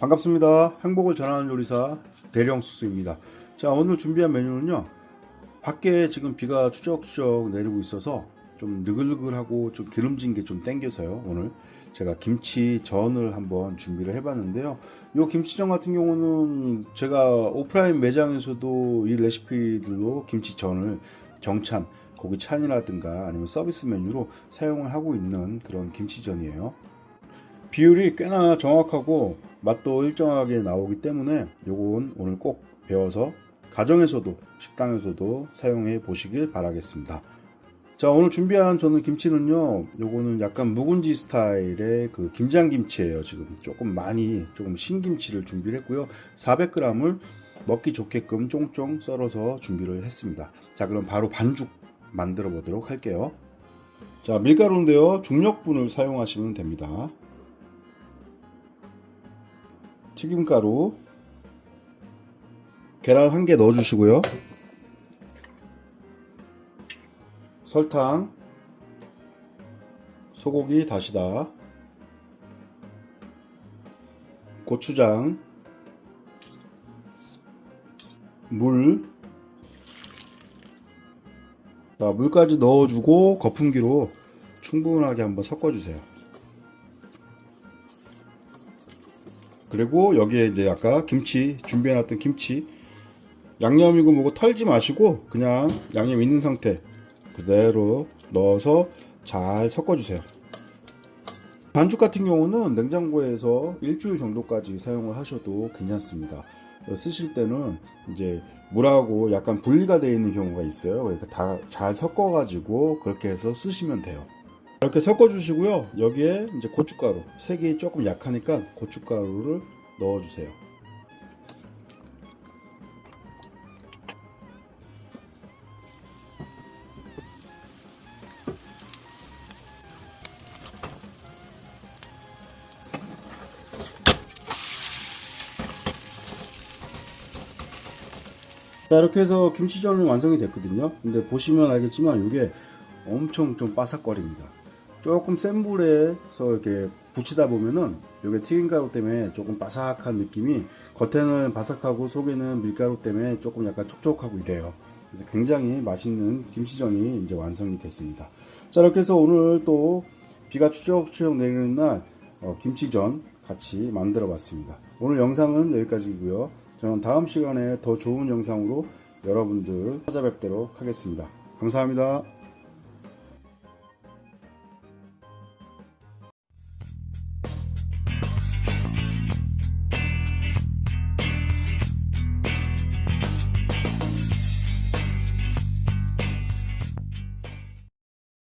반갑습니다. 행복을 전하는 요리사 대령수수입니다. 자, 오늘 준비한 메뉴는요. 밖에 지금 비가 추적추적 내리고 있어서 좀 느글느글하고 좀 기름진 게 좀 땡겨서요. 오늘 제가 김치전을 한번 준비를 해봤는데요. 이 김치전 같은 경우는 제가 오프라인 매장에서도 이 레시피들로 김치전을 정찬, 고기 찬이라든가 아니면 서비스 메뉴로 사용을 하고 있는 그런 김치전이에요. 비율이 꽤나 정확하고 맛도 일정하게 나오기 때문에 요건 오늘 꼭 배워서 가정에서도 식당에서도 사용해 보시길 바라겠습니다. 자 오늘 준비한 저는 김치는요 요거는 약간 묵은지 스타일의 그 김장김치예요 지금. 조금 많이 조금 신김치를 준비를 했고요. 400g을 먹기 좋게끔 쫑쫑 썰어서 준비를 했습니다. 자 그럼 바로 반죽 만들어 보도록 할게요. 자 밀가루인데요. 중력분을 사용하시면 됩니다 튀김가루 계란 한 개 넣어주시고요 설탕 소고기 다시다 고추장 물 자, 물까지 넣어주고 거품기로 충분하게 한번 섞어주세요. 그리고 여기에 이제 아까 김치 준비해놨던 김치 양념이고 뭐고 털지 마시고 그냥 양념 있는 상태 그대로 넣어서 잘 섞어주세요. 반죽 같은 경우는 냉장고에서 일주일 정도까지 사용을 하셔도 괜찮습니다. 쓰실 때는 이제 물하고 약간 분리가 되어 있는 경우가 있어요. 그러니까 다 잘 섞어가지고 그렇게 해서 쓰시면 돼요. 이렇게 섞어주시고요. 여기에 이제 고춧가루 색이 조금 약하니까 고춧가루를 넣어주세요. 자 이렇게 해서 김치전은 완성이 됐거든요 근데 보시면 알겠지만 이게 엄청 좀 바삭거립니다 조금 센 불에서 이렇게 붙이다 보면은 이게 튀김가루 때문에 조금 바삭한 느낌이 겉에는 바삭하고 속에는 밀가루 때문에 조금 약간 촉촉하고 이래요 그래서 굉장히 맛있는 김치전이 이제 완성이 됐습니다 자 이렇게 해서 오늘 또 비가 추적추적 내리는 날 어, 김치전 같이 만들어 봤습니다 오늘 영상은 여기까지고요 저는 다음 시간에 더 좋은 영상으로 여러분들 찾아뵙도록 하겠습니다. 감사합니다.